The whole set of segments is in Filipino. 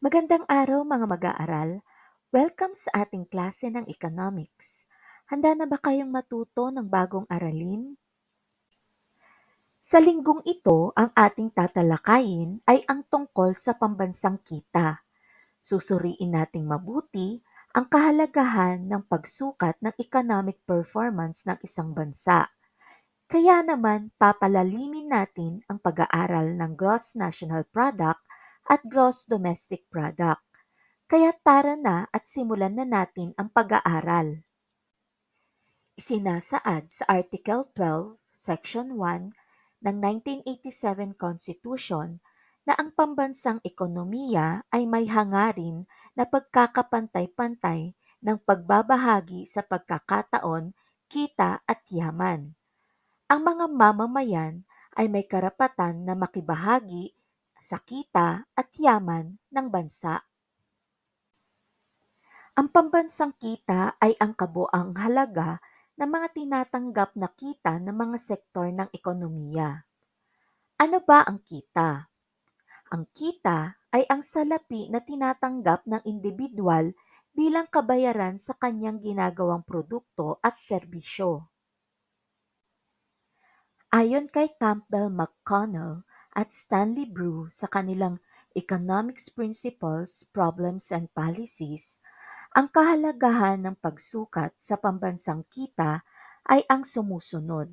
Magandang araw mga mag-aaral. Welcome sa ating klase ng economics. Handa na ba kayong matuto ng bagong aralin? Sa linggong ito, ang ating tatalakayin ay ang tungkol sa pambansang kita. Susuriin nating mabuti ang kahalagahan ng pagsukat ng economic performance ng isang bansa. Kaya naman papalalimin natin ang pag-aaral ng gross national product at gross domestic product. Kaya tara na at simulan na natin ang pag-aaral. Isinasaad sa Article 12, Section 1 ng 1987 Constitution na ang pambansang ekonomiya ay may hangarin na pagkakapantay-pantay ng pagbabahagi sa pagkakataon, kita at yaman. Ang mga mamamayan ay may karapatan na makibahagi sa kita at yaman ng bansa. Ang pambansang kita ay ang kabuang halaga ng mga tinatanggap na kita ng mga sektor ng ekonomiya. Ano ba ang kita? Ang kita ay ang salapi na tinatanggap ng individual bilang kabayaran sa kanyang ginagawang produkto at serbisyo. Ayon kay Campbell McConnell at Stanley Brew sa kanilang Economics Principles, Problems and Policies, ang kahalagahan ng pagsukat sa pambansang kita ay ang sumusunod.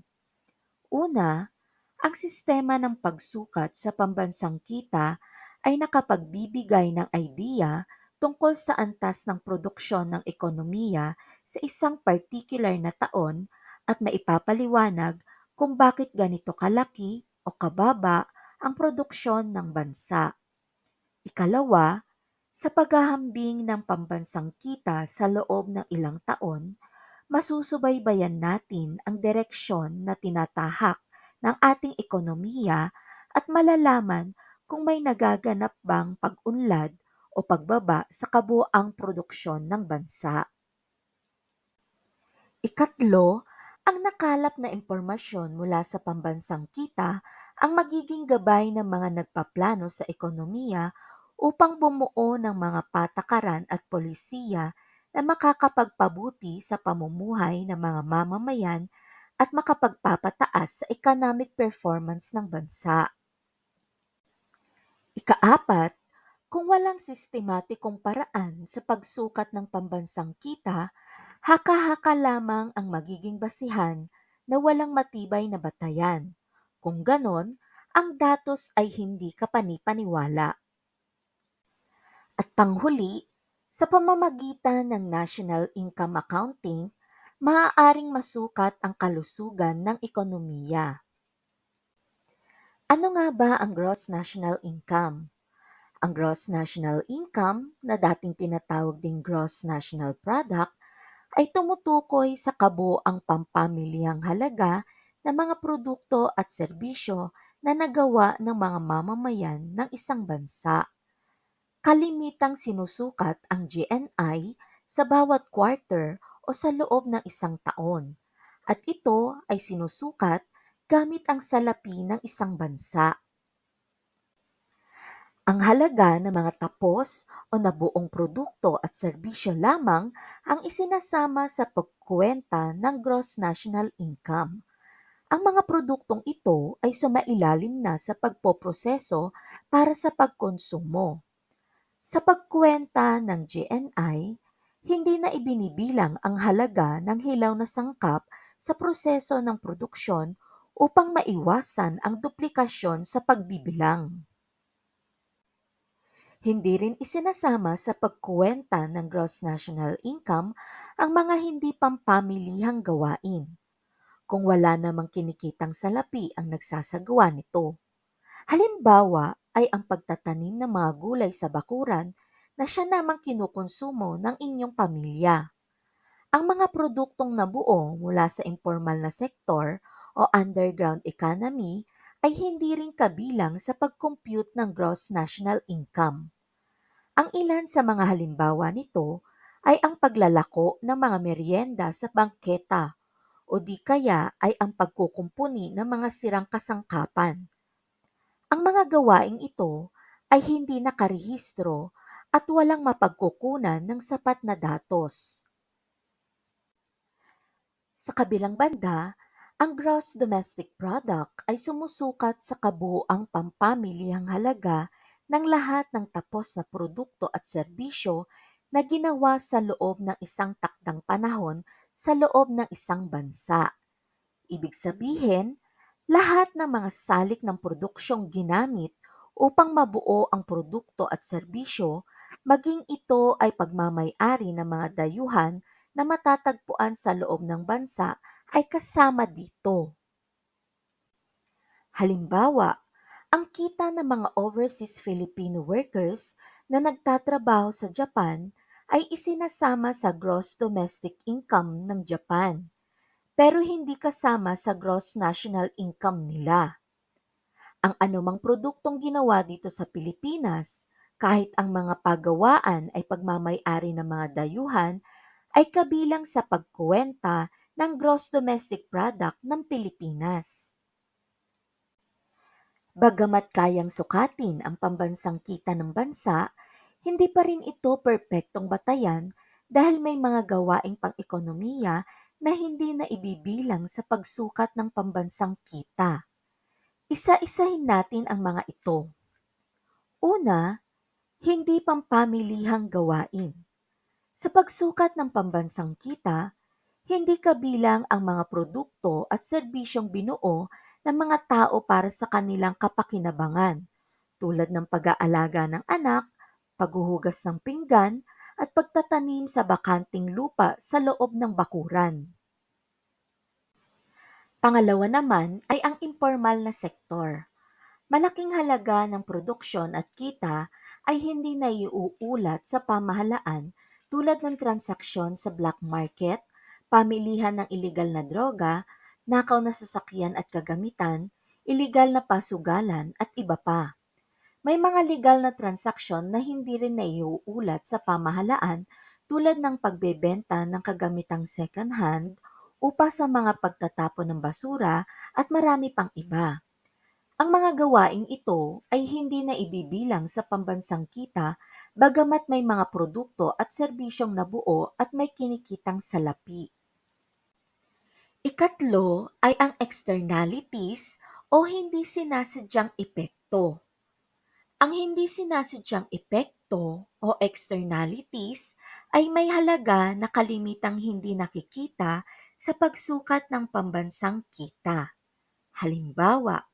Una, ang sistema ng pagsukat sa pambansang kita ay nakapagbibigay ng idea tungkol sa antas ng produksyon ng ekonomiya sa isang particular na taon at maipapaliwanag kung bakit ganito kalaki o kababa ang produksyon ng bansa. Ikalawa, sa paghahambing ng pambansang kita sa loob ng ilang taon, masusubaybayan natin ang direksyon na tinatahak ng ating ekonomiya at malalaman kung may nagaganap bang pag-unlad o pagbaba sa kabuang produksyon ng bansa. Ikatlo, ang nakalap na impormasyon mula sa pambansang kita ang magiging gabay ng mga nagpaplano sa ekonomiya upang bumuo ng mga patakaran at polisiya na makakapagpabuti sa pamumuhay ng mga mamamayan at makapagpapataas sa economic performance ng bansa. Ikaapat, kung walang sistematikong paraan sa pagsukat ng pambansang kita, haka-haka lamang ang magiging basihan na walang matibay na batayan. Kung ganon, ang datos ay hindi kapanipaniwala. At panghuli, sa pamamagitan ng National Income Accounting, maaaring masukat ang kalusugan ng ekonomiya. Ano nga ba ang gross national income? Ang gross national income, na dating tinatawag ding gross national product, ay tumutukoy sa kabuang pampamilyang halaga ng mga produkto at serbisyo na nagawa ng mga mamamayan ng isang bansa. Kalimitang sinusukat ang GNI sa bawat quarter o sa loob ng isang taon, at ito ay sinusukat gamit ang salapi ng isang bansa. Ang halaga ng mga tapos o nabuong produkto at serbisyo lamang ang isinasama sa pagkuwenta ng gross national income. Ang mga produktong ito ay sumailalim na sa pagpoproseso para sa pagkonsumo. Sa pagkuwenta ng GNI, hindi na ibinibilang ang halaga ng hilaw na sangkap sa proseso ng produksyon upang maiwasan ang duplikasyon sa pagbibilang. Hindi rin isinasama sa pagkuwenta ng gross national income ang mga hindi pampamilihang gawain, kung wala namang kinikitang salapi ang nagsasagawa nito. Halimbawa ay ang pagtatanim ng mga gulay sa bakuran na siya namang kinukonsumo ng inyong pamilya. Ang mga produktong nabuo mula sa informal na sektor o underground economy ay hindi rin kabilang sa pag-compute ng gross national income. Ang ilan sa mga halimbawa nito ay ang paglalako ng mga merienda sa bangketa o di kaya ay ang pagkukumpuni ng mga sirang kasangkapan. Ang mga gawaing ito ay hindi nakarehistro at walang mapagkukunan ng sapat na datos. Sa kabilang banda, ang gross domestic product ay sumusukat sa kabuuang pampamilihang halaga ng lahat ng tapos na produkto at serbisyo na ginawa sa loob ng isang takdang panahon sa loob ng isang bansa. Ibig sabihin, lahat ng mga salik ng produksyong ginamit upang mabuo ang produkto at serbisyo, maging ito ay pagmamayari ng mga dayuhan na matatagpuan sa loob ng bansa ay kasama dito. Halimbawa, ang kita ng mga overseas Filipino workers na nagtatrabaho sa Japan ay isinasama sa gross domestic income ng Japan, pero hindi kasama sa gross national income nila. Ang anumang produktong ginawa dito sa Pilipinas, kahit ang mga pagawaan ay pagmamayari ng mga dayuhan, ay kabilang sa pagkuwenta ng gross domestic product ng Pilipinas. Bagamat kayang sukatin ang pambansang kita ng bansa, hindi pa rin ito perpektong batayan dahil may mga gawaing pang-ekonomiya na hindi na ibibilang sa pagsukat ng pambansang kita. Isa-isahin natin ang mga ito. Una, hindi pampamilihang gawain. Sa pagsukat ng pambansang kita, hindi kabilang ang mga produkto at serbisyong binuo ng mga tao para sa kanilang kapakinabangan, tulad ng pag-aalaga ng anak, paghuhugas ng pinggan, at pagtatanim sa bakanting lupa sa loob ng bakuran. Pangalawa naman ay ang informal na sektor. Malaking halaga ng produksyon at kita ay hindi naiuulat sa pamahalaan tulad ng transaksyon sa black market, pamilihan ng iligal na droga, nakaw na sasakyan at kagamitan, iligal na pasugalan at iba pa. May mga legal na transaksyon na hindi rin naiuulat sa pamahalaan tulad ng pagbebenta ng kagamitang second hand, upa sa mga pagtatapon ng basura at marami pang iba. Ang mga gawaing ito ay hindi na ibibilang sa pambansang kita bagamat may mga produkto at serbisyong nabuo at may kinikitang salapi. Ikatlo ay ang externalities o hindi sinasadyang epekto. Ang hindi sinasadyang epekto o externalities ay may halaga na kalimitang hindi nakikita sa pagsukat ng pambansang kita. Halimbawa,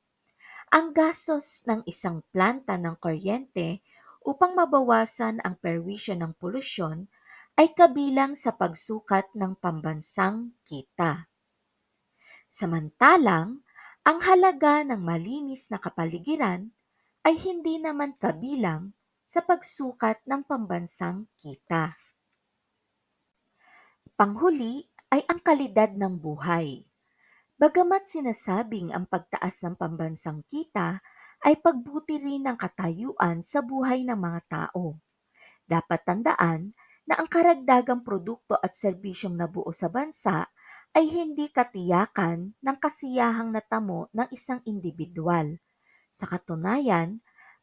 ang gastos ng isang planta ng kuryente upang mabawasan ang perwisyon ng polusyon ay kabilang sa pagsukat ng pambansang kita. Samantalang, ang halaga ng malinis na kapaligiran ay hindi naman kabilang sa pagsukat ng pambansang kita. Panghuli ay ang kalidad ng buhay. Bagamat sinasabing ang pagtaas ng pambansang kita ay pagbuti rin ng katayuan sa buhay ng mga tao. Dapat tandaan na ang karagdagang produkto at serbisyong nabuo sa bansa ay hindi katiyakan ng kasiyahang natamo ng isang individual. Sa katunayan,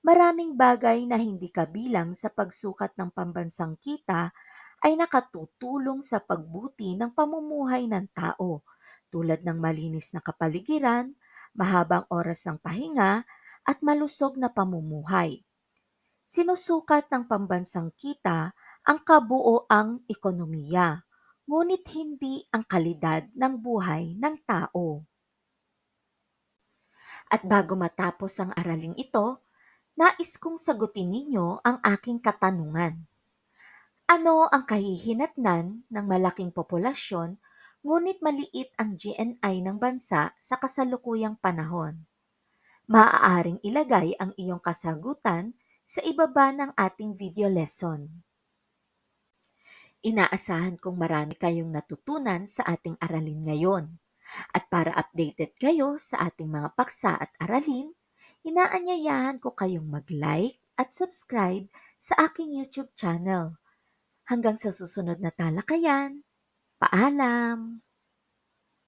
maraming bagay na hindi kabilang sa pagsukat ng pambansang kita ay nakatutulong sa pagbuti ng pamumuhay ng tao, tulad ng malinis na kapaligiran, mahabang oras ng pahinga, at malusog na pamumuhay. Sinusukat ng pambansang kita ang kabuoang ekonomiya, ngunit hindi ang kalidad ng buhay ng tao. At bago matapos ang araling ito, nais kong sagutin ninyo ang aking katanungan. Ano ang kahihinatnan ng malaking populasyon ngunit maliit ang GNI ng bansa sa kasalukuyang panahon? Maaaring ilagay ang iyong kasagutan sa ibaba ng ating video lesson. Inaasahan kong marami kayong natutunan sa ating aralin ngayon. At para updated kayo sa ating mga paksa at aralin, inaanyayahan ko kayong mag-like at subscribe sa aking YouTube channel. Hanggang sa susunod na talakayan, paalam!